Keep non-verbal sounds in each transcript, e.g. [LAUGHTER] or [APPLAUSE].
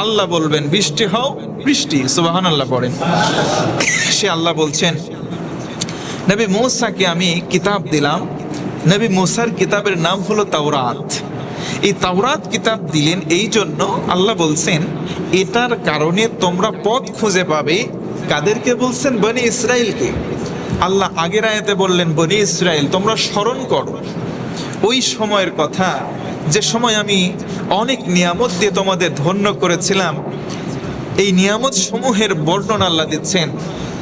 আল্লাহ বলবেন, বৃষ্টি হও, বৃষ্টি সুবাহান আল্লাহ পড়েন। সে আল্লাহ বলছেন, নবী মৌসাকে আমি কিতাব দিলাম। নবী মৌসার কিতাবের নাম হলো তাওরাত। এই তাওরাত কিতাব দিলেন এই জন্য আল্লাহ বলছেন, এটার কারণে তোমরা পথ খুঁজে পাবে। কাদেরকে বলছেন? বনি ইসরায়েলকে আল্লাহ আগের আয়াতে বললেন, বনি ইসরায়েল তোমরা স্মরণ করো। ওই সময়ের কথা যে সময় আমি অনেক নিয়ামত দিয়ে তোমাদের ধন্য করেছিলাম, এই নিয়ামত সমূহের বর্ণনা আল্লাহ দিচ্ছেন।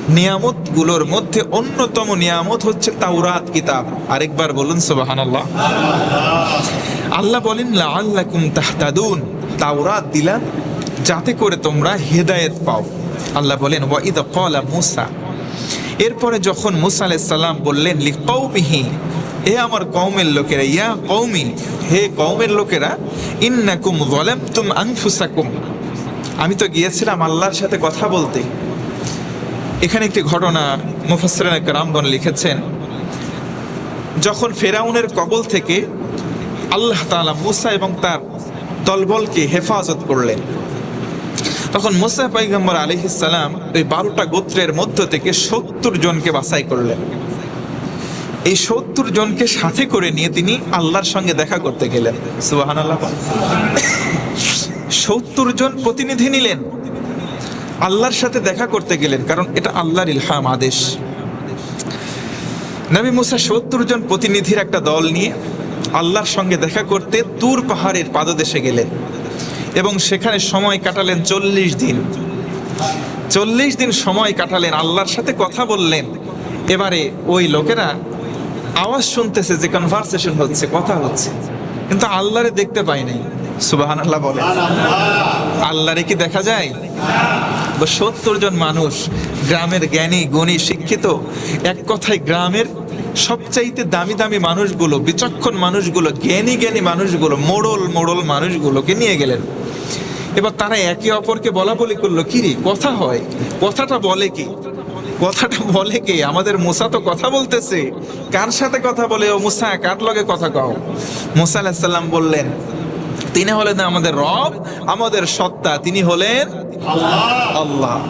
নিয়ামতগুলোর মধ্যে অন্যতম নিয়ামত হচ্ছে তাওরাত কিতাব। আরেকবার বলুন, সুবহানাল্লাহ। আল্লাহ আল্লাহ বলেন, লাআল্লাকুম তাহতাদুন। তাওরাত দিলাম, যাতে করে তোমরা হেদায়েত পাও। আল্লাহ বলেন, ওয়া ইদ ক্বালা মূসা। এরপরে যখন মুসা আলাইহিস সালাম বললেন লিকৌমিহি হে আমার কওমের লোকেরা, ইয়া কওমি, হে কওমের লোকেরা, ইন্নাকুম যালামতুম আনফুসাকুম। আমি তো গিয়েছিলাম আল্লাহর সাথে কথা বলতে। এখানে একটি ঘটনা মুফাসসিরিন রামগণ লিখেছেন। যখন ফেরাউনের কবল থেকে আল্লাহ তাআলা মুসা এবং তার দলবলকে হেফাজত করলেন, তখন মুসা পাইগম্বর আলিহিসাল্লাম ওই বারোটা গোত্রের মধ্য থেকে সত্তর জনকে বাছাই করলেন। এই সত্তর জনকে সাথে করে নিয়ে তিনি আল্লাহর সঙ্গে দেখা করতে গেলেন। সুবাহান আল্লাহ সত্তর জন প্রতিনিধি নিলেন। আল্লাহর সাথে দেখা করতে গেলেন, কারণ এটা আল্লাহর ইলহাম আদেশ। নবী মুসা সত্তর জন প্রতিনিধির একটা দল নিয়ে আল্লাহর সঙ্গে দেখা করতে তুর পাহাড়ের পাদদেশে গেলেন এবং সেখানে সময় কাটালেন চল্লিশ দিন। চল্লিশ দিন সময় কাটালেন, আল্লাহর সাথে কথা বললেন। এবারে ওই লোকেরা আওয়াজ শুনতেছে, যে কনভারসেশন হচ্ছে, কথা হচ্ছে। কিন্তু আল্লাহরে দেখতে পাই নাই। সুবাহান আল্লাহ বলে। আল্লাহরে কি দেখা যায়? সত্তর জন মানুষ গ্রামের জ্ঞানী, গুণী, শিক্ষিত, এক কথায় গ্রামের সবচাইতে দামি দামি মানুষগুলো, বিচক্ষণ মানুষগুলো, জ্ঞানী জ্ঞানী মানুষগুলো, মোড়ল মোড়ল মানুষগুলোকে নিয়ে গেলেন। এবার তারা একে অপরকে বলা বলি করল কি রে কথা হয়, কথাটা বলে কি? কথাটা বলে কে? আমাদের মুসা তো কথা বলতেছে। কার সাথে কথা বলে? ও মুসা, কার লগে কথা কও? মুসা আলাহিসাল্লাম বললেন, তিনি হলেন আমাদের রব, আমাদের সত্তা। তিনি হলেন আল্লাহ।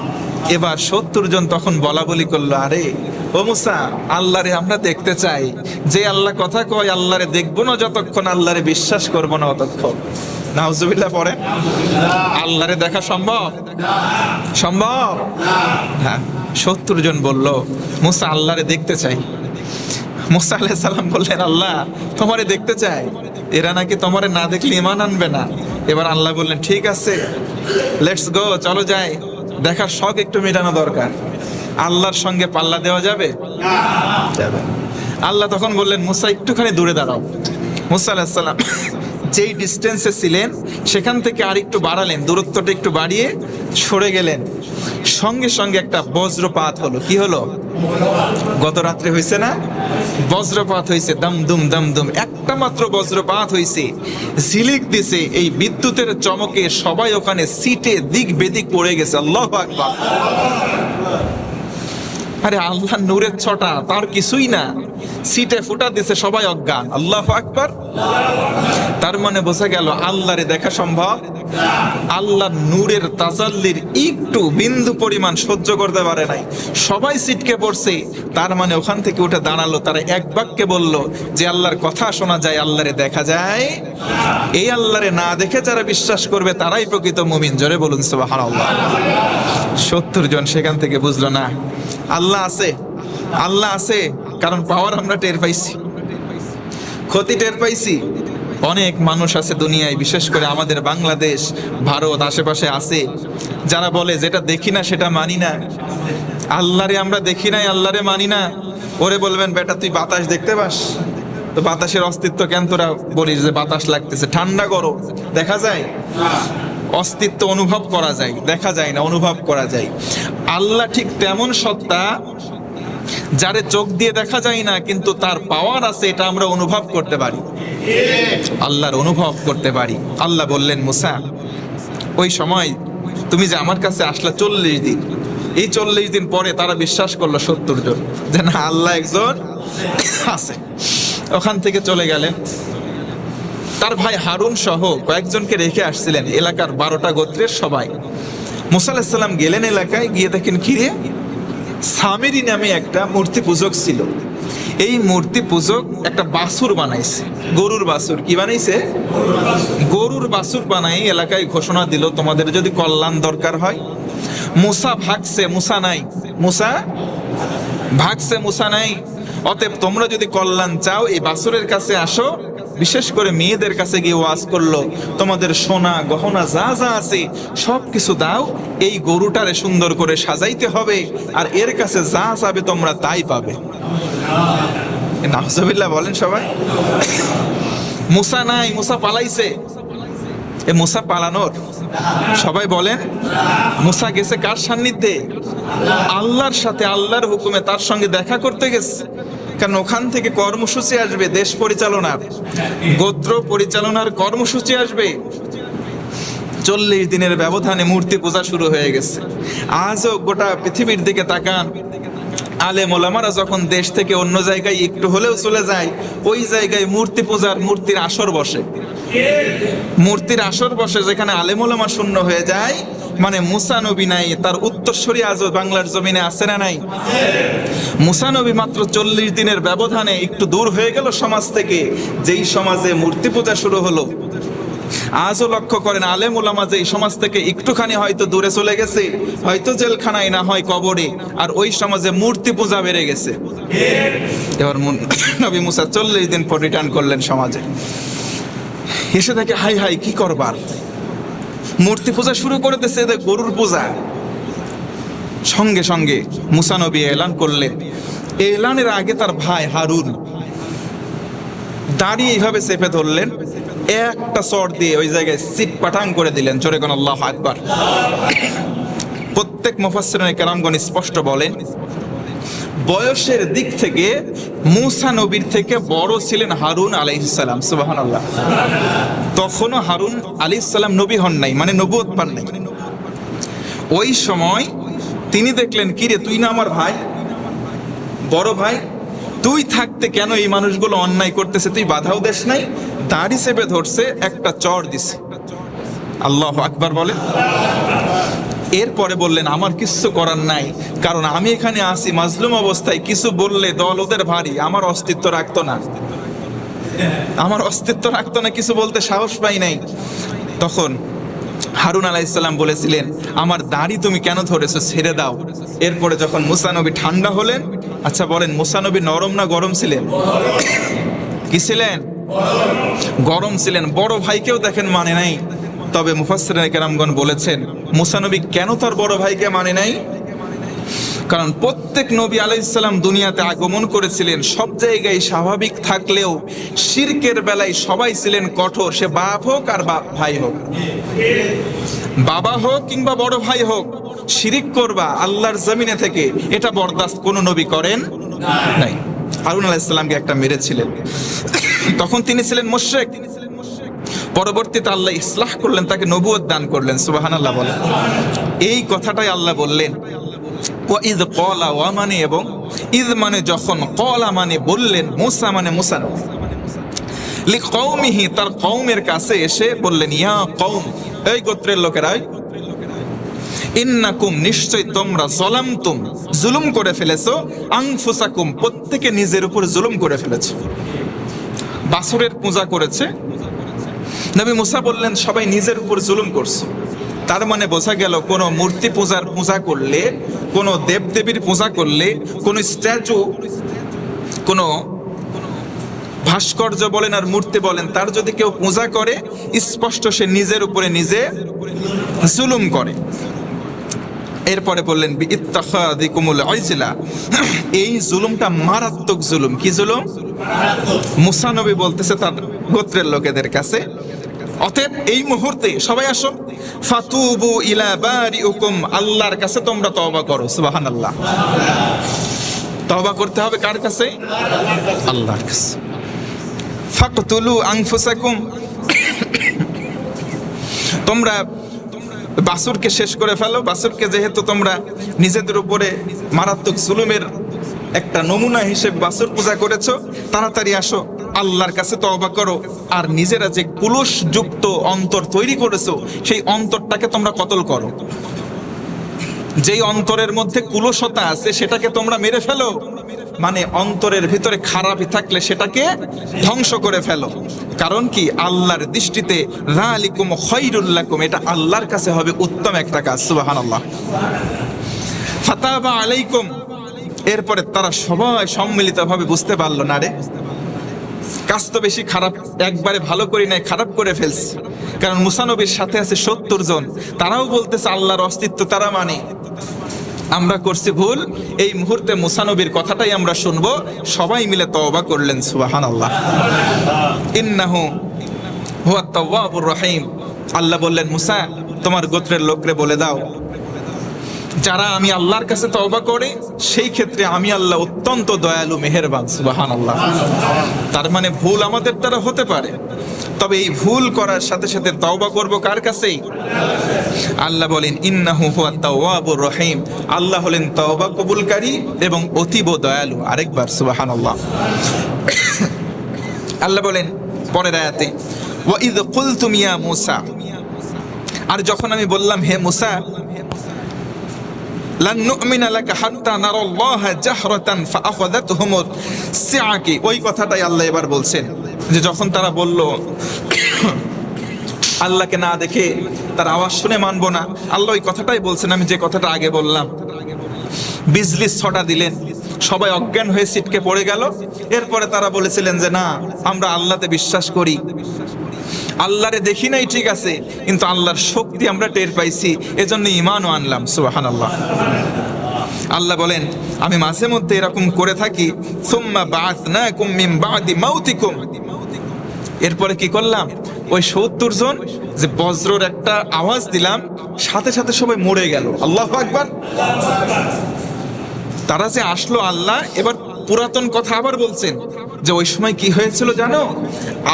এবার সত্তর জন তখন বলা বলি করল, আরে, ও মুসা, আল্লাহরে আমরা দেখতে চাই। যে আল্লাহ কথা কয়, আল্লাহরে দেখব না যতক্ষণ, আল্লাহরে বিশ্বাস করব না অতক্ষণ। নাউজুবিল্লাহ পরে আল্লাহরে দেখা সম্ভব? সম্ভব? হ্যাঁ। সত্তর জন বলল, মুসা আল্লাহরে দেখতে চাই। মুসা আলাহ সাল্লাম বললেন, আল্লাহ, তোমারে দেখতে চাই। এরা নাকি তোমারে না দেখলে ইমান আনবে না। এবার আল্লাহ বললেন, ঠিক আছে লেটস গো চলো যাই। দেখার শখ একটু মেটানো দরকার। আল্লাহর সঙ্গে পাল্লা দেওয়া যাবে? যাবে। আল্লাহ তখন বললেন, মুসা, একটুখানি দূরে দাঁড়াও। মুসা আলাহিসাল্লাম যেই ডিস্টেন্সে ছিলেন, সেখান থেকে আর একটু বাড়ালেন, দূরত্বটা একটু বাড়িয়ে সরে গেলেন। সঙ্গে সঙ্গে একটা বজ্রপাত হলো। কি হলো? গত রাত্রে হয়েছে না? বজ্রপাত হয়েছে, দম দুম দম দুম। একটা মাত্র বজ্রপাত হয়েছে। ঝিলিক দিছে, এই বিদ্যুতের চমকে সবাই ওখানে সিটে দিক বেদিক পড়ে গেছে। আল্লাহ আকবার। আরে আল্লাহ নূরের ছটা, তার কিছুই না। সিটে ফুটা দিছে সবাই অজ্ঞান। আল্লাহ আকবার। তার মানে বোঝা গেল আল্লাহরে দেখা সম্ভব। আল্লাহ নূরের তাজাল্লির একটু বিন্দু পরিমাণ সহ্য করতে পারে নাই। সবাই সিটকে পড়ছে। তার মানে ওখান থেকে উঠে দাঁড়াল। তারা এক বাক্যে বলল যে আল্লাহর কথা শোনা যায়, আল্লাহরে দেখা যায়। এই আল্লাহরে না দেখে যারা বিশ্বাস করবে, তারাই প্রকৃত মুমিন। জোরে বলুন, সুবহানাল্লাহ। সত্তর জন সেখান থেকে বুঝলো, না আল্লাহ আছে আল্লাহ আছে, কারণ পাওয়ার আমরা টের পাইছি। ক্ষতি টের পাইছি। অনেক মানুষ আছে দুনিয়ায়, বিশেষ করে আমাদের বাংলাদেশ, ভারত আশেপাশে আছে, যারা বলে যেটা দেখি না সেটা মানি না। আল্লাহরে আমরা দেখি নাই, আল্লাহরে মানি না। ওরে বলবেন, বেটা, তুই বাতাস দেখতে পাস? তো বাতাসের অস্তিত্ব কেন তোরা বলিস যে বাতাস লাগতেছে? ঠান্ডা করো দেখা যায়? অস্তিত্ব অনুভব করা যায়, দেখা যায় না, অনুভব করা যায়। আল্লাহ ঠিক তেমন সত্তা যারে চোখ দিয়ে দেখা যায় না, কিন্তু তার পাওয়ার আছে, এটা আমরা অনুভব করতে পারি। আল্লাহর অনুভব করতে পারি। আল্লাহ বললেন, মুসা, ওই সময় তুমি যে আমার কাছে আসলা চল্লিশ দিন, এই চল্লিশ দিন পরে তারা বিশ্বাস করল সত্তর জন। যে না, আল্লাহ একজন আছে। ওখান থেকে চলে গেলেন। তার ভাই হারুন সহ কয়েকজনকে রেখে আসছিলেন এলাকার বারোটা গোত্রের সবাই। মুসা আলাহিসাল্লাম গেলেন এলাকায়, গিয়ে দেখেন কিরে সামেরি নামে একটা মূর্তি পূজক ছিল। এই মূর্তি পূজক একটা বাসুর বানাইছে, গরুর বাসুর কি বানাইছে? গরুর বাসুর বানাই এলাকায় ঘোষণা দিল, তোমাদের যদি কল্যাণ দরকার হয়। মুসা ভাগছে, মুসা নাই। মুসা? ভাগছে, মুসা নাই। অতএব তোমরা যদি কল্যাণ চাও, এই বাসুরের কাছে আসো। বিশেষ করে মেয়েদের কাছে গিয়ে ওয়াজ করল, তোমাদের সোনা গহনা যা যা আছে সব কিছু দাও, এই গরুটারে সুন্দর করে সাজাইতে হবে, আর এর কাছে যা চাবে তোমরা তাই পাবে। নাহজবিল্লাহ বলেন সবাই। মুসা নাই, মুসা পালাইছে। এ মুসা পালানোর, সবাই বলেন, মুসা গেছে কার সান্নিধ্যে? আল্লাহর সাথে আল্লাহর হুকুমে তার সঙ্গে দেখা করতে গেছে। কারণ ওখান থেকে কর্মসূচি আসবে দেশ পরিচালনার। গোত্র পরিচালনার কর্মসূচি আসবে। চল্লিশ দিনের ব্যবধানে মূর্তি পূজা শুরু হয়ে গেছে। আজও গোটা পৃথিবীর দিকে তাকান। আলে মোলামারা যখন দেশ থেকে অন্য জায়গায় একটু হলেও চলে যায়, ওই জায়গায় মূর্তি পূজার মূর্তির আসর বসে। মূর্তির আসর বসে যেখানে আলেমোলামা শূন্য হয়ে যায় মানে মুসা নবী নাই, তার উত্তরসূরি আজও বাংলার জমিনে আছে না নাই? মুসা নবী মাত্র চল্লিশ দিনের ব্যবধানে একটু দূর হয়ে গেল সমাজ থেকে, যেই সমাজে মূর্তি পূজা শুরু হলো। আজও লক্ষ্য করেন, আলেম ওলামা যে সমাজ থেকে একটুখানি হয়তো দূরে চলে গেছে, হয়তো জেলখানায় না হয় কবরে, আর ওই সমাজে মূর্তি পূজা বেড়ে গেছে। এবার [COUGHS] নবী মুসা চল্লিশ দিন পর রিটার্ন করলেন সমাজে। এসে দেখে, হাই হাই, কি করবার? মূর্তি পূজা শুরু করে দিয়েছে এদের গরুর পূজা। সঙ্গে সঙ্গে মুসানবী এলান করলেন। এলানের আগে তার ভাই হারুন দাঁড়িয়ে এইভাবে চেপে ধরলেন, একটা চর দিয়ে ওই জায়গায় সিট পাঠাং করে দিলেন। চোরে কোন আল্লাহ আকবার। প্রত্যেক মুফাসসিরিনে কেরামগণ স্পষ্ট বলেন বয়সের দিক থেকে মুসা নবীর থেকে বড় ছিলেন হারুন আলাইহিসসালাম সুবহানাল্লাহ। তখনও হারুন আলাইহিসসালাম নবী হন নাই মানে নবুয়ত পান নাই। ওই সময় তিনি দেখলেন কিরে তুই না আমার ভাই? বড় ভাই, তুই থাকতে কেন এই মানুষগুলো অন্যায় করতেছে? তুই বাধাও দেশ নাই, দাড়ি হিসেবে ধরছে, একটা চর দিছে। আল্লাহ আকবার বলে এরপরে বললেন, আমার কিছু করার নাই। কারণ আমি এখানে আসি মাজলুম অবস্থায়। কিছু বললে দল ওদের ভারী, আমার অস্তিত্ব রাখতো না। আমার অস্তিত্ব রাখতো না, কিছু বলতে সাহস পাই নাই। তখন হারুন আলাইসাল্লাম বলেছিলেন, আমার দাড়ি তুমি কেন ধরেছো? ছেড়ে দাও। এরপরে যখন মুসানবী ঠান্ডা হলেন আচ্ছা বলেন মুসানবী নরম না গরম ছিলেন? কি ছিলেন? গরম ছিলেন। বড় ভাইকেও দেখেন মানে নাই। তবে মুফাসসির কেরামগণ বলেছেন মুসানবী কেন তার বড় ভাইকে মানে নাই? কারণ প্রত্যেক নবী আলাইসাল্লাম দুনিয়াতে আগমন করেছিলেন, সব জায়গায় স্বাভাবিক থাকলেও শিরকের বেলায় সবাই ছিলেন কঠোর, সে বাপ হোক আর বাপ ভাই হোক। বাবা হোক কিংবা বড় ভাই হোক, শিরিক করবা আল্লাহর জমিনে থেকে, এটা বরদাস্ত কোন নবী করেন নাই। হারুন আলাইসাল্লামকে একটা মেরেছিলেন। তখন তিনি ছিলেন মোশেক পরবর্তীতে আল্লাহ ইসলাহ করলেন, তাকে নবুয়ত দান করলেন সুবাহান আল্লাহ বলেন। এই কথাটাই আল্লাহ বললেন ইদ কলা ওয়া মানে এবং ইদ মানে যখন কলা মানে বললেন, মুসা মানে মুসা লি তার কৌমের কাছে এসে বললেন, ইয়া কৌম এই গোত্রের লোকেরা ইন্নাকুম নিশ্চয় তোমরা জলামতুম, জুলুম করে ফেলেছো আংফুসাকুম প্রত্যেকে নিজের উপর জুলুম করে ফেলেছো। বাসুরের পূজা করেছে নবী মুসা বললেন, সবাই নিজের উপর জুলুম করছে। তার মানে বোঝা গেল, কোনো মূর্তি পূজার পূজা করলে, কোনো দেবদেবীর পূজা করলে, কোনো স্ট্যাচু, কোনো ভাস্কর্য বলেন আর মূর্তি বলেন, তার যদি কেউ পূজা করে, স্পষ্ট সে নিজের উপরে নিজে জুলুম করে। এরপরে বললেন এই জুলুমটা মারাত্মক জুলুম। কি জুলুম? মুসানবী বলতেছে তার গোত্রের লোকেদের কাছে অতএব এই মুহূর্তে সবাই আসো ফাতুবু ইলা বারিউকুম, আল্লাহর কাছে তোমরা তওবা করো, সুবহানাল্লাহ। তওবা করতে হবে কার কাছে? আল্লাহর কাছে। ফাকতুলু আনফুসাকুম। তোমরা বাসুরকে শেষ করে ফেলো। বাসুরকে যেহেতু তোমরা নিজেদের উপরে মারাত্মক জুলুমের একটা নমুনা হিসেবে বাসুর পূজা করেছ, তাড়াতাড়ি আসো। আল্লাহর কাছে তওবা করো। আর নিজেরা যে কুলুষ যুক্ত অন্তর তৈরি করেছ, সেই অন্তরটাকে তোমরা কতল করো। যেই অন্তরের মধ্যে কুলসতা আছে, সেটাকে তোমরা মেরে ফেলো। মানে অন্তরের ভিতরে খারাপই থাকলে সেটাকে ধ্বংস করে ফেলো। কারণ কি? আল্লাহর দৃষ্টিতে রালিকুম এটা আল্লাহর কাছে হবে উত্তম একটা কাজ, সুবহানাল্লাহ। ফাতাবা আলাইকুম। এরপরে তারা সবাই সম্মিলিতভাবে বুঝতে পারল না রে। কাজ তো বেশি খারাপ, একবারে ভালো করি নাই, খারাপ করে ফেলছি। কারণ মুসানবীর সাথে আছে সত্তর জন। তারাও বলতেছে, আল্লাহর অস্তিত্ব তারা মানে। আমরা করছি ভুল। এই মুহূর্তে মুসানবীর কথাটাই আমরা শুনব। সবাই মিলে তওবা করলেন সুবাহান আল্লাহ ইন্নাহু হুয়া তাওয়াবুর রহিম। আল্লাহ বললেন, মুসা, তোমার গোত্রের লোকরে বলে দাও। যারা আমি আল্লাহর কাছে তওবা করে, সেই ক্ষেত্রে আমি আল্লাহ অত্যন্ত দয়ালু, মেহেরবান সুবাহান আল্লাহ তার মানে ভুল আমাদের দ্বারা হতে পারে। তবে এই ভুল করার সাথে সাথে তওবা করব কার কাছেই? আল্লাহ বলেন, ইন্নাহু হুয়া তাওয়াবুর রহিম। আল্লাহ হলেন তওবা কবুলকারী এবং অতীব দয়ালু। আরেকবার, সুবহানাল্লাহ। আল্লাহ বলেন পরের আয়াতে, ওয়া ইদ কুলতুম ইয়া মূসা। আর যখন আমি বললাম, হে মুসা ওই কথাটাই আল্লাহ এবার বলছেন যে যখন তারা বলল, আল্লাহকে না দেখে তার আওয়াজ শুনে মানবো না। আল্লাহ ওই কথাটাই বলছেন, আমি যে কথাটা আগে বললাম। বিজলি ছটা দিলেন, সবাই অজ্ঞান হয়ে সিটকে পড়ে গেল। এরপরে তারা বলেছিলেন যে, না, আমরা আল্লাহতে বিশ্বাস করি। আল্লাহরে দেখি নাই ঠিক আছে, কিন্তু আল্লাহর শক্তি আমরা টের পাইছি, এজন্য ইমানও আনলাম সুবাহান আল্লাহ আল্লাহ বলেন, আমি মাঝে মধ্যে এরকম করে থাকি এরপরে কি করলাম? ওই সত্তর জন যে বজ্রর একটা আওয়াজ দিলাম, সাথে সাথে সবাই মরে গেল। আল্লাহ আকবার। তারা যে আসলো আল্লাহ, এবার পুরাতন কথা আবার বলছেন। যে ওই সময় কি হয়েছিল জানো?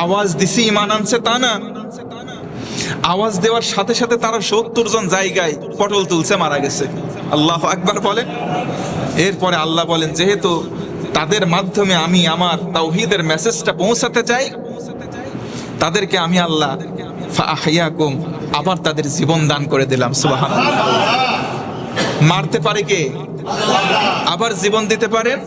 আওয়াজ দিছি, ইমান আনছে তা না। আওয়াজ দেওয়ার সাথে সাথে তারা সত্তর জন জায়গায় পটল তুলছে, মারা গেছে। আল্লাহ আকবার বলেন। এরপরে আল্লাহ বলেন, যেহেতু তাদের মাধ্যমে আমি আমার তাওহিদের মেসেজটা পৌঁছাতে চাই, তাদেরকে আমি আল্লাহ ফাহিয়াকুম আবার তাদের জীবন দান করে দিলাম, সুবহানাল্লাহ। মারতে পারে কে? আবার জীবন দিতে পারেন?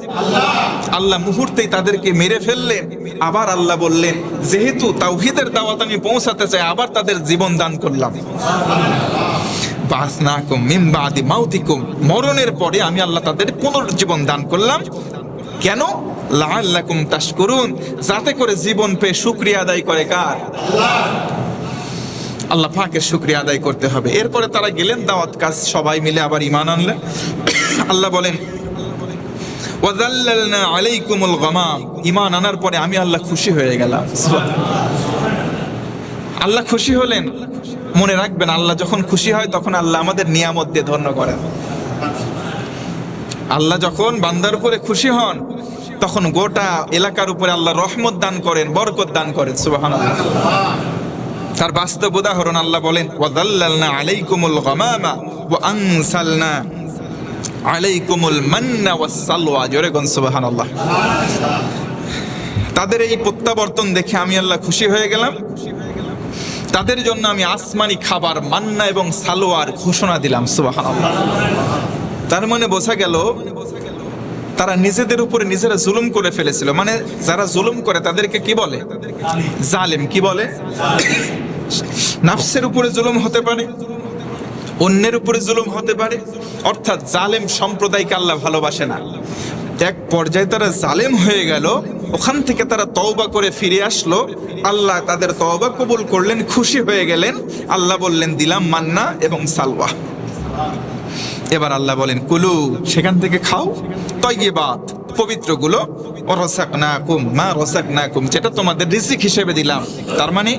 আল্লাহ মুহূর্তেই তাদেরকে মেরে ফেললেন। আবার আল্লাহ বললেন, যেহেতু তাওহিদের দাওয়াত আমি পৌঁছাতে চাই, আবার তাদের জীবন দান করলাম। বাসনাকুম মিন বাদি মাউতিকুম। মরণের পরে আমি আল্লাহ তাদের পুনর্জীবন দান করলাম। কেন? লাআল্লাকুম তাশকুরুন। যাতে করে জীবন পেয়ে শুকরিয়া আদায় করে কার? আল্লাহ পাকের শুক্রিয়া আদায় করতে হবে। এরপরে তারা গেলেন, দাওয়াত কাজ, সবাই মিলে আবার ইমান আনলেন। আল্লাহ বলেন ওয়াদাল্লালনা আলাইকুমুল গামাম। ইমান আনার পরে আমি আল্লাহ খুশি হয়ে গেলাম। আল্লাহ খুশি হলেন, মনে রাখবেন, আল্লাহ যখন খুশি হয় তখন আল্লাহ আমাদের নিয়ামত দিয়ে ধন্য করেন। আল্লাহ যখন বান্দার উপরে খুশি হন, তখন গোটা এলাকার উপরে আল্লাহ রহমত দান করেন, বরকত দান করেন, সুবহানাল্লাহ। তার বাস্তব উদাহরণ আল্লাহ বলেন ওয়াদাল্লালনা আলাইকুমুল গামামা ওয়া আনসালনা আলাইকুমুল মান্না ওয়াস সালওয়া। জোরে কোন সুবহানাল্লাহ। তাদের এই প্রত্যাবর্তন দেখে আমি আল্লাহ খুশি হয়ে গেলাম। তাদের জন্য আমি আসমানি খাবার, মান্না এবং সালোয়ার ঘোষণা দিলাম, সুবহানাল্লাহ। তার মানে বোঝা গেল, তারা নিজেদের উপরে নিজেরা জুলুম করে ফেলেছিল। মানে যারা জুলুম করে তাদেরকে কি বলে? জালেম কি বলে? নাফসের উপরে জুলুম হতে পারে, অন্যের উপরে জুলুম হতে পারে। অর্থাৎ জালেম সম্প্রদায়কে আল্লাহ ভালোবাসে না। এক পর্যায়ে তারা জালেম হয়ে গেল, ওখান থেকে তারা তওবা করে ফিরে আসলো। আল্লাহ তাদের তওবা কবুল করলেন, খুশি হয়ে গেলেন। আল্লাহ বললেন, দিলাম মান্না এবং সালওয়া। এবার আল্লাহ বলেন, কুলু, সেখান থেকে খাও। তৈবাত পবিত্রগুলো রসাক না কুম মা রসাক না কুম যেটা তোমাদের রিজিক হিসেবে দিলাম। তার মানে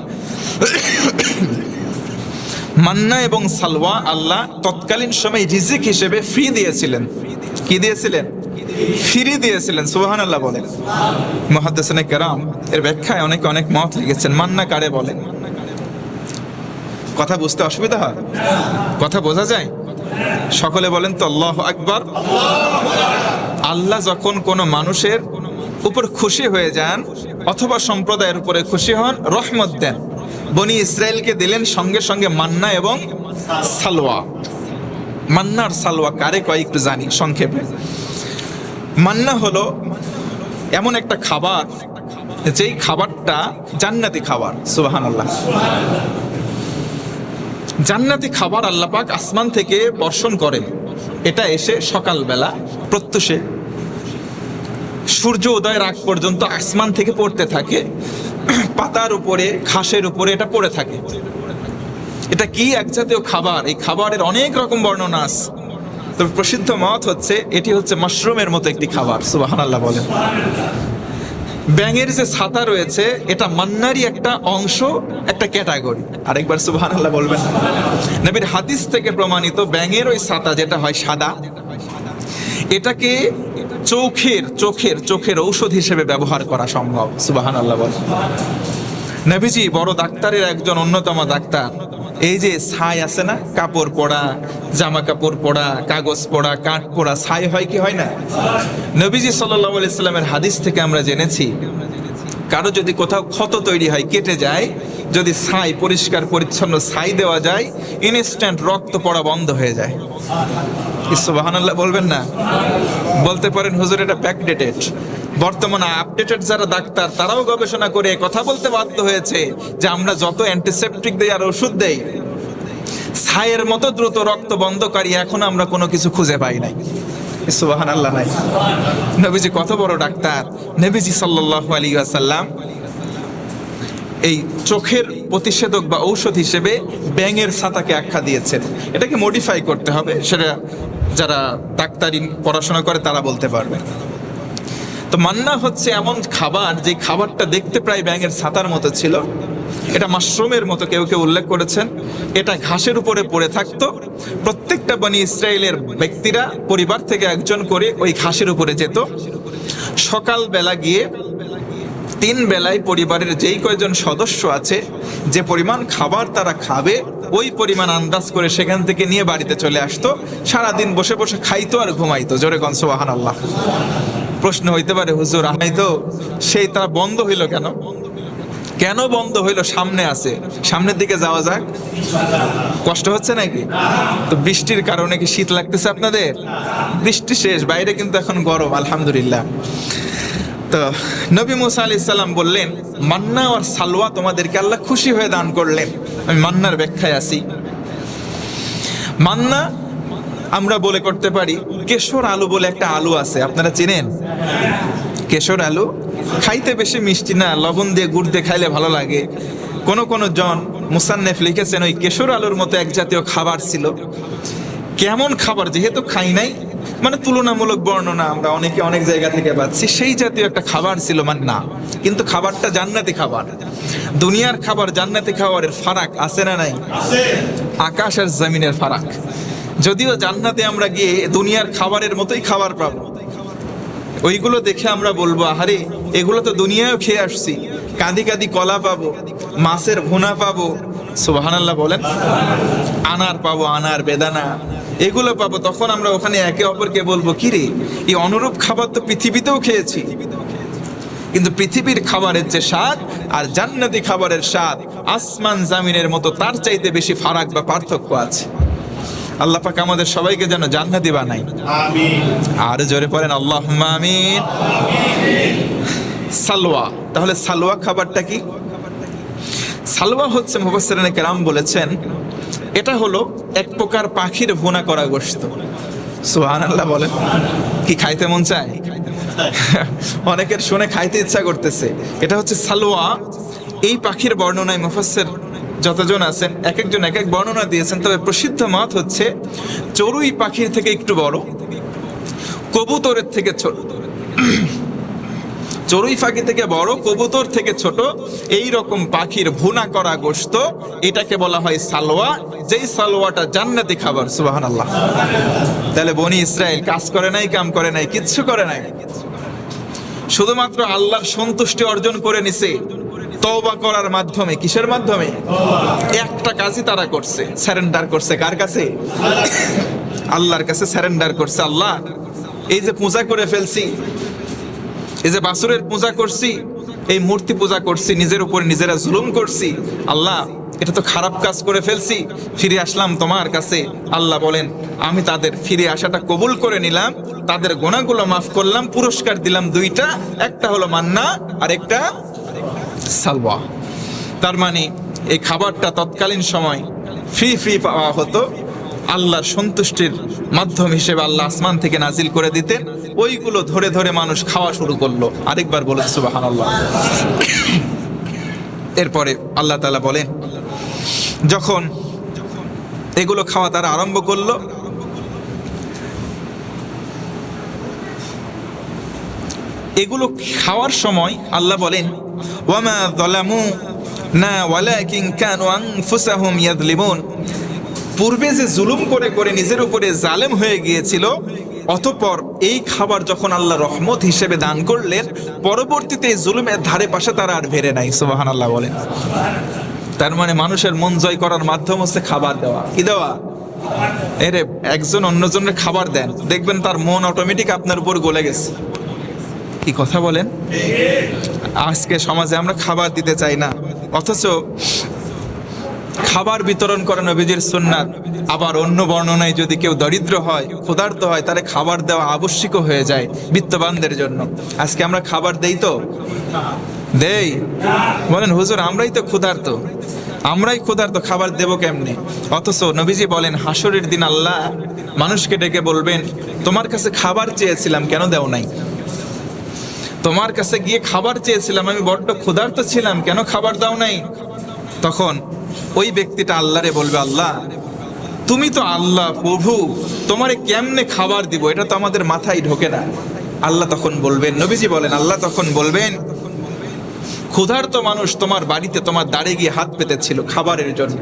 মান্না এবং সালওয়া আল্লাহ তৎকালীন সময় রিজিক হিসেবে ফ্রি দিয়েছিলেন। কি দিয়েছিলেন? ফ্রি দিয়েছিলেন সুবাহান আল্লাহ বলেন। মহাদ্দেশনে কেরাম এর ব্যাখ্যায় অনেক অনেক মত লিখেছেন মান্না কারে বলেন? কথা বুঝতে অসুবিধা হয়? কথা বোঝা যায়? সকলে বলেন তো, আল্লাহ আকবার আল্লাহ যখন কোনো মানুষের উপর খুশি হয়ে যান অথবা সম্প্রদায়ের উপরে খুশি হন, রহমত দেন। বনি ইসরায়েলকে দিলেন সঙ্গে সঙ্গে মান্না এবং সালোয়া মান্নার সালোয়া কারে কয় একটু জানি, সংক্ষেপে। মান্না হলো এমন একটা খাবার, যেই খাবারটা জান্নাতি খাবার সুবাহান আল্লাহ জান্নাতি খাবার আল্লাহ পাক আসমান থেকে বর্ষণ করেন। এটা এসে সকালবেলা প্রত্যুষে। সূর্য উদয়ের আগ পর্যন্ত আসমান থেকে পড়তে থাকে, পাতার উপরে, ঘাসের উপরে এটা পড়ে থাকে। এটা কি এক জাতীয় খাবার? এই খাবারের অনেক রকম বর্ণনা আছে। তবে প্রসিদ্ধ মত হচ্ছে, এটি হচ্ছে মাশরুমের মতো একটি খাবার সুবাহান আল্লাহ বলেন। ব্যাঙের যে ছাতা রয়েছে, এটা মান্নারই একটা অংশ, একটা ক্যাটাগরি। আরেকবার সুবাহান আল্লাহ বলবেন। নবীর হাদিস থেকে প্রমাণিত ব্যাঙের ওই ছাতা যেটা হয় সাদা এটাকে চোখের চোখের চোখের ঔষধ হিসেবে ব্যবহার করা সম্ভব। সুবাহান আল্লাহ নবীজি বড় ডাক্তারের একজন অন্যতম ডাক্তার। এই যে ছাই আছে না, কাপড় পরা, জামা কাপড় পরা, কাগজ পরা, কাঠ পরা, ছাই হয় কি হয় না? নবীজি সাল্লাহ ইসলামের হাদিস থেকে আমরা জেনেছি, কারও যদি কোথাও ক্ষত তৈরি হয়, কেটে যায়, যদি ছাই পরিষ্কার, পরিচ্ছন্ন ছাই দেওয়া যায় ইনস্ট্যান্ট রক্ত পড়া বন্ধ হয়ে যায়। ইসবাহান্লাহ বলবেন না? বলতে পারেন হুজুর, এটা ব্যাকডেটেড বর্তমানে আপডেটেড যারা ডাক্তার, তারাও গবেষণা করে কথা বলতে বাধ্য হয়েছে যে আমরা যত অ্যান্টিসেপটিক দেই আর ওষুধ দেই ছায়ের মতো দ্রুত রক্ত বন্ধকারী এখন আমরা কোনো কিছু খুঁজে পাই নাই। সুবাহান নাই। নবীজি কত বড় ডাক্তার। নবীজি সাল্লাহ আলী আসাল্লাম এই চোখের প্রতিষেধক বা ঔষধ হিসেবে ব্যাঙের ছাতাকে আখ্যা দিয়েছেন। এটাকে মডিফাই করতে হবে। সেটা যারা ডাক্তারি পড়াশোনা করে, তারা বলতে পারবে। তো মান্না হচ্ছে এমন খাবার, যে খাবারটা দেখতে প্রায় ব্যাঙের ছাতার মতো ছিল। এটা মাশরুমের মতো কেউ কেউ উল্লেখ করেছেন। এটা ঘাসের উপরে পড়ে থাকতো। প্রত্যেকটা বনি ইসরায়েলের ব্যক্তিরা, পরিবার থেকে একজন করে ওই ঘাসের উপরে যেত। সকালবেলা গিয়ে তিন বেলায় পরিবারের যেই কয়জন সদস্য আছে, যে পরিমাণ খাবার তারা খাবে, ওই পরিমাণ আন্দাজ করে সেখান থেকে নিয়ে বাড়িতে চলে আসতো, সারাদিন বসে বসে খাইতো আর ঘুমাইতো। জোরে কনসোবাহান আল্লাহ প্রশ্ন হইতে পারে, হুজুর, আমি তো সেই তারা বন্ধ হইল কেন? কেন বন্ধ হইল? সামনে আছে। সামনের দিকে যাওয়া যাক। কষ্ট হচ্ছে নাকি? তো বৃষ্টির কারণে কি শীত লাগতেছে আপনাদের? বৃষ্টি শেষ, বাইরে কিন্তু এখন গরম, আলহামদুলিল্লাহ। তো নবী মুসা আলি সাল্লাম বললেন, মান্না আর সালোয়া তোমাদেরকে আল্লাহ খুশি হয়ে দান করলেন। আমি মান্নার ব্যাখ্যায় আসি মান্না আমরা বলে করতে পারি, কেশর আলু বলে একটা আলু আছে, আপনারা চিনেন? কেশর আলু খাইতে বেশি মিষ্টি না, লবণ দিয়ে গুড় দিয়ে খাইলে ভালো লাগে। কোন কোন জন মুসান্নেফ লিখেছেন, ওই কেশর আলুর মতো এক জাতীয় খাবার ছিল। কেমন খাবার যেহেতু খাই নাই মানে তুলনামূলক বর্ণনা আমরা অনেকে অনেক জায়গা থেকে পাচ্ছি সেই জাতীয় একটা খাবার ছিল মানে না। কিন্তু খাবারটা জান্নাতি খাবার। দুনিয়ার খাবার জান্নাতি খাবারের ফারাক আছে না নাই? আকাশ আর জমিনের ফারাক। যদিও জান্নাতে আমরা গিয়ে দুনিয়ার খাবারের মতোই খাবার পাবো। ওইগুলো দেখে আমরা বলব আহারে এগুলো তো দুনিয়ায়ও খেয়ে আসছি। কাঁদি কাঁদি কলা পাবো মাছের ভুনা পাবো। সুবাহানাল্লাহ বলেন আনার পাবো আনার বেদানা। এগুলো পাবো তখন আমরা ওখানে একে অপরকে বলব কিরে এই অনুরূপ খাবার তো পৃথিবীতেও খেয়েছি। কিন্তু পৃথিবীর খাবারের যে স্বাদ আর জান্নাতি খাবারের স্বাদ আসমান জামিনের মতো তার চাইতে বেশি ফারাক বা পার্থক্য আছে। আল্লাহ পাক আমাদের সবাইকে যেন জান্নাতি বানাই আর জোরে পড়েন আল্লাহ আমিন। সালোয়া তাহলে সালোয়া খাবারটা কি? সালোয়া হচ্ছে মুফাসসিরিনে কেরাম বলেছেন এটা হলো এক প্রকার পাখির ভুনা করা গোশত। সুবহানাল্লাহ বলেন। কি খাইতে মন চায়? অনেকের শুনে খাইতে ইচ্ছা করতেছে। এটা হচ্ছে সালোয়া। এই পাখির বর্ণনায় মুফাসসির যতজন আছেন এক একজন এক এক বর্ণনা দিয়েছেন, তবে প্রসিদ্ধ মত হচ্ছে চড়ুই পাখির থেকে একটু বড়, কবুতরের থেকে ছোট। চড়ুই পাখি থেকে বড়, কবুতর থেকে ছোট এই রকম পাখির ভুনা করা গোশত, এটাকে বলা হয় সালোয়া। যেই সালোয়াটা জান্নাতি খাবার সুবাহান আল্লাহ তাহলে বনি ইসরায়েল কাজ করে নাই, কাম করে নাই, কিচ্ছু করে নাই। শুধুমাত্র আল্লাহর সন্তুষ্টি অর্জন করে নিছে, তওবা করার মাধ্যমে, কিসের মাধ্যমে? একটা কাজই তারা করছে স্যারেন্ডার করছে কার কাছে? আল্লাহর কাছে স্যারেন্ডার করছে আল্লাহ। এই যে পূজা করে ফেলছি এই যে বাসুরের পূজা করছি, এই মূর্তি পূজা করছি, নিজের উপর নিজেরা জুলুম করছি, আল্লাহ, এটা তো খারাপ কাজ করে ফেলছি, ফিরে আসলাম তোমার কাছে। আল্লাহ বলেন, আমি তাদের ফিরে আসাটা কবুল করে নিলাম, তাদের গোনাগুলো মাফ করলাম, পুরস্কার দিলাম দুইটা, একটা হলো মান্না, আর একটা সালওয়া। তার মানে এই খাবারটা তৎকালীন সময় ফ্রি ফ্রি পাওয়া হতো আল্লাহর সন্তুষ্টির মাধ্যম হিসেবে আল্লাহ আসমান থেকে নাজিল করে দিতেন ওইগুলো ধরে ধরে মানুষ খাওয়া শুরু করল। আরেকবার বলে সুবাহান এরপরে আল্লাহ তালা বলেন, যখন এগুলো খাওয়া তারা আরম্ভ করল, এগুলো খাওয়ার সময় আল্লাহ বলেন, ওয়ামা দলামু না ওয়ালাকিন কানু আনফুসাহুম ইয়াদলিমুন পূর্বে যে জুলুম করে করে নিজের উপরে জালেম হয়ে গিয়েছিল অতঃপর এই খাবার যখন আল্লাহ রহমত হিসেবে দান করলেন, পরবর্তীতে জুলুমের ধারে পাশে তারা আর ভেড়ে নাই সুবাহান আল্লাহ বলেন। তার মানে মানুষের মন জয় করার মাধ্যম হচ্ছে খাবার দেওয়া। কি দেওয়া? এরে, একজন অন্যজনের খাবার দেন। দেখবেন তার মন অটোমেটিক আপনার উপর গলে গেছে। কি কথা বলেন? আজকে সমাজে আমরা খাবার দিতে চাই না। অথচ খাবার বিতরণ করা নবীজির সুন্নাত। আবার অন্য বর্ণনায় যদি কেউ দরিদ্র হয়, ক্ষুধার্ত হয়, তাহলে খাবার দেওয়া আবশ্যিক হয়ে যায় বিত্তবানদের জন্য। আজকে আমরা খাবার দেই তো? দেই? বলেন, হুজুর, আমরাই তো ক্ষুধার্ত। আমরাই ক্ষুধার্ত, খাবার দেব কেমনে? অথচ নবীজি বলেন, হাসরের দিন আল্লাহ মানুষকে ডেকে বলবেন, তোমার কাছে খাবার চেয়েছিলাম, কেন দেও নাই? তোমার কাছে গিয়ে খাবার চেয়েছিলাম, আমি বড্ড ক্ষুধার্ত ছিলাম, কেন খাবার দাও নাই? তখন ওই ব্যক্তিটা আল্লাহরে বলবে, আল্লাহ, তুমি তো আল্লাহ, প্রভু, তোমারে কেমনে খাবার দিব? এটা তো আমাদের মাথায় ঢোকে না। আল্লাহ তখন বলবেন, নবীজি বলেন, আল্লাহ তখন বলবেন, ক্ষুধার্ত মানুষ তোমার বাড়িতে তোমার দাঁড়ে গিয়ে হাত পেতেছিল খাবারের জন্য।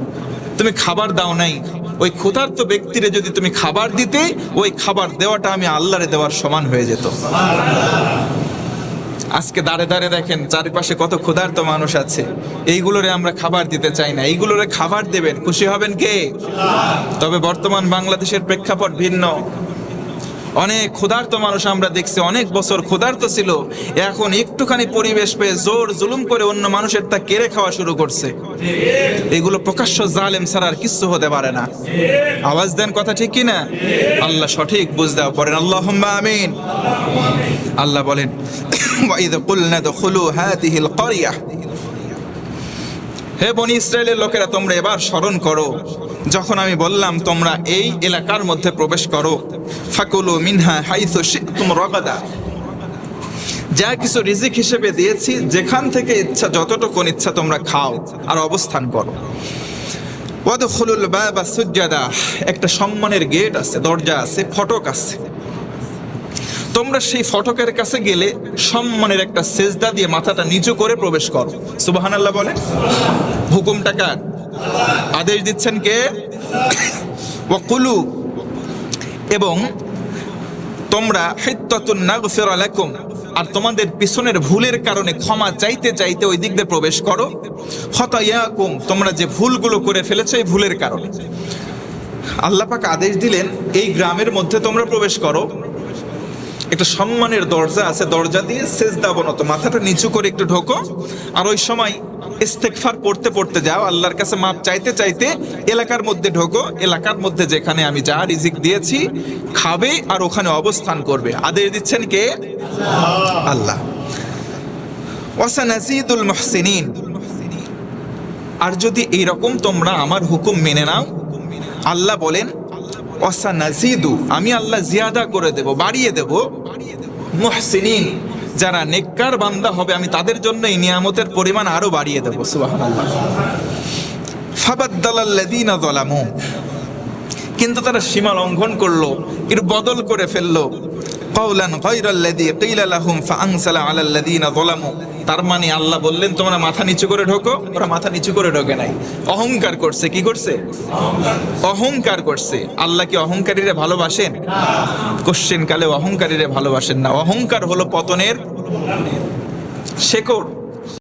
তুমি খাবার দাও নাই। ওই ক্ষুধার্ত ব্যক্তিরে যদি তুমি খাবার দিতে, ওই খাবার দেওয়াটা আমি আল্লাহরে দেওয়ার সমান হয়ে যেত। আজকে দাঁড়ে দাঁড়ে দেখেন চারিপাশে কত ক্ষুধার্ত মানুষ আছে। এইগুলোরে আমরা খাবার দিতে চাই না। এইগুলোরে খাবার দেবেন। খুশি হবেন কে? তবে বর্তমান বাংলাদেশের প্রেক্ষাপট ভিন্ন। অনেক ক্ষুধার্ত মানুষ আমরা দেখছি। অনেক বছর ক্ষুধার্ত ছিল। এখন একটুখানি পরিবেশ পেয়ে জোর জুলুম করে অন্য মানুষের তা কেড়ে খাওয়া শুরু করছে। এগুলো প্রকাশ্য জালেম ছাড়া আর কিচ্ছু হতে পারে না। আওয়াজ দেন কথা ঠিক কি না আল্লাহ সঠিক বুঝ দাও। পড়েন আল্লাহ আমিন। আল্লাহ বলেন وَإِذْ قُلْنَا ادْخُلُوا هَذِهِ الْقَرْيَةَ হে বনি ইসরায়েলের লোকেরা তোমরা এবার স্মরণ করো যখন আমি বললাম তোমরা এই এলাকার মধ্যে প্রবেশ করো ফাকুলু মিনহা হাইসু শিতুম রগাদা যা কিছু রিজিক হিসেবে দিয়েছি যেখান থেকে ইচ্ছা যতটুকুন ইচ্ছা তোমরা খাও আর অবস্থান করো ওয়াদখুলুল বাবা সুজ্জাদা একটা সম্মানের গেট আছে দরজা আছে ফটক আছে তোমরা সেই ফটকের কাছে গেলে সম্মানের একটা সেজদা দিয়ে মাথাটা নিচু করে প্রবেশ করো। সুবাহান আল্লাহ বলে হুকুমটা কার? আদেশ দিচ্ছেন কে? ওয়াকুলু। এবং তোমরা হিত্তাতুন নাগফির আলাইকুম আর তোমাদের পিছনের ভুলের কারণে ক্ষমা চাইতে চাইতে ওই দিক দিয়ে প্রবেশ করো। হতায়াকুম তোমরা যে ভুলগুলো করে ফেলেছো এই ভুলের কারণে। আল্লাহ আদেশ দিলেন, এই গ্রামের মধ্যে তোমরা প্রবেশ করো। একটা সম্মানের দরজা আছে, দরজা দিয়ে সেজদা বনত। মাথাটা নিচু করে একটু ঢোকো। আর ওই সময় ইস্তেকফার পড়তে পড়তে যাও, আল্লাহর কাছে মাপ চাইতে চাইতে এলাকার মধ্যে ঢোকো। এলাকার মধ্যে যেখানে আমি যা রিজিক দিয়েছি, খাবে আর ওখানে অবস্থান করবে। আদেশ দিচ্ছেন কে? আল্লাহ। ওয়াসানাজিদুল মুহসিনিন। আর যদি এইরকম তোমরা আমার হুকুম মেনে নাও, আল্লাহ বলেন অসানাজিদু আমি আল্লাহ জিয়াদা করে দেব, বাড়িয়ে দেব। মুহসিনিন, যারা নেককার বান্দা হবে, আমি তাদের জন্য এই নিয়ামতের পরিমাণ আরও বাড়িয়ে দেব ফাবাদ্দালাল্লাযীনা যালামু, কিন্তু তারা সীমা লঙ্ঘন করল, এর বদল করে ফেলল। কওলান গায়রাল্লাযী কিলা লাহুম ফাআনসালা আলাল্লাযীনা যালামু তার মানে আল্লাহ বললেন, তোমরা মাথা নিচু করে ঢোকো। ওরা মাথা নিচু করে ঢোকে নাই। অহংকার করছে, কি করছে? অহংকার করছে। আল্লাহ কি অহংকারীরা ভালোবাসেন? কোশ্চেন কালে অহংকারীরা ভালোবাসেন না। অহংকার হলো পতনের শেকড়।